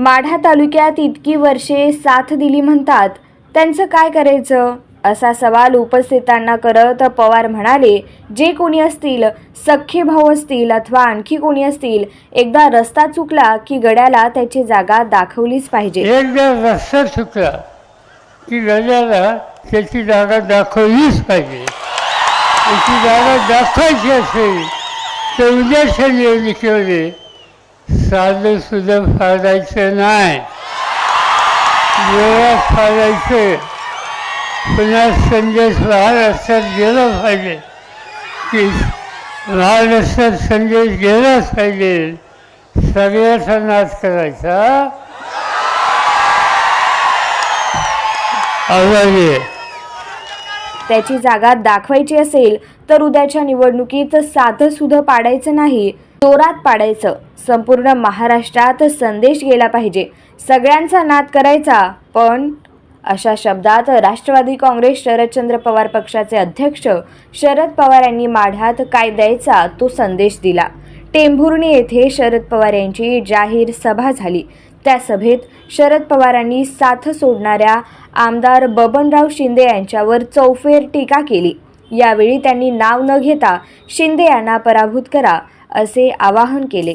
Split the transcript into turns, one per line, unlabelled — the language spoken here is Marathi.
माढा तालुक्यात इतकी वर्षे साथ दिली म्हणतात. त्यांचं काय करायचं? असा सवाल उपस्थितांना करत पवार म्हणाले जे कोणी असतील सख्खे भाऊ असतील अथवा आणखी कोणी असतील एकदा रस्ता चुकला की गड्याला त्याची जागा दाखवलीच पाहिजे.
एकदा रस्ता चुकला की गड्याला त्याची जागा दाखवलीच पाहिजे. त्याची जागा दाखवायची असेल तर उद्याच्या साधं सुद्धा फाडायचं नाही. वेळात फाडायचं. पुन्हा संदेश महाराष्ट्रात गेला पाहिजे. की महाराष्ट्रात संदेश गेलाच पाहिजे. सगळ्याचा नाश करायचा. आवाज आहे.
त्याची जागा दाखवायची असेल तर उद्याच्या निवडणुकीत साधं सुद्धा पाडायचं नाही. जोरात पाडायचं. संपूर्ण महाराष्ट्रात संदेश गेला पाहिजे. सगळ्यांचा नाद करायचा पण अशा शब्दात राष्ट्रवादी काँग्रेस शरदचंद्र पवार पक्षाचे अध्यक्ष शरद पवार यांनी माढ्यात काय द्यायचा तो संदेश दिला. टेंभुर्णी येथे शरद पवार यांची जाहीर सभा झाली. त्या सभेत शरद पवारांनी साथ सोडणाऱ्या आमदार बबनराव शिंदे यांच्यावर चौफेर टीका केली. यावेळी त्यांनी नाव न घेता शिंदे यांना पराभूत करा असे आवाहन केले.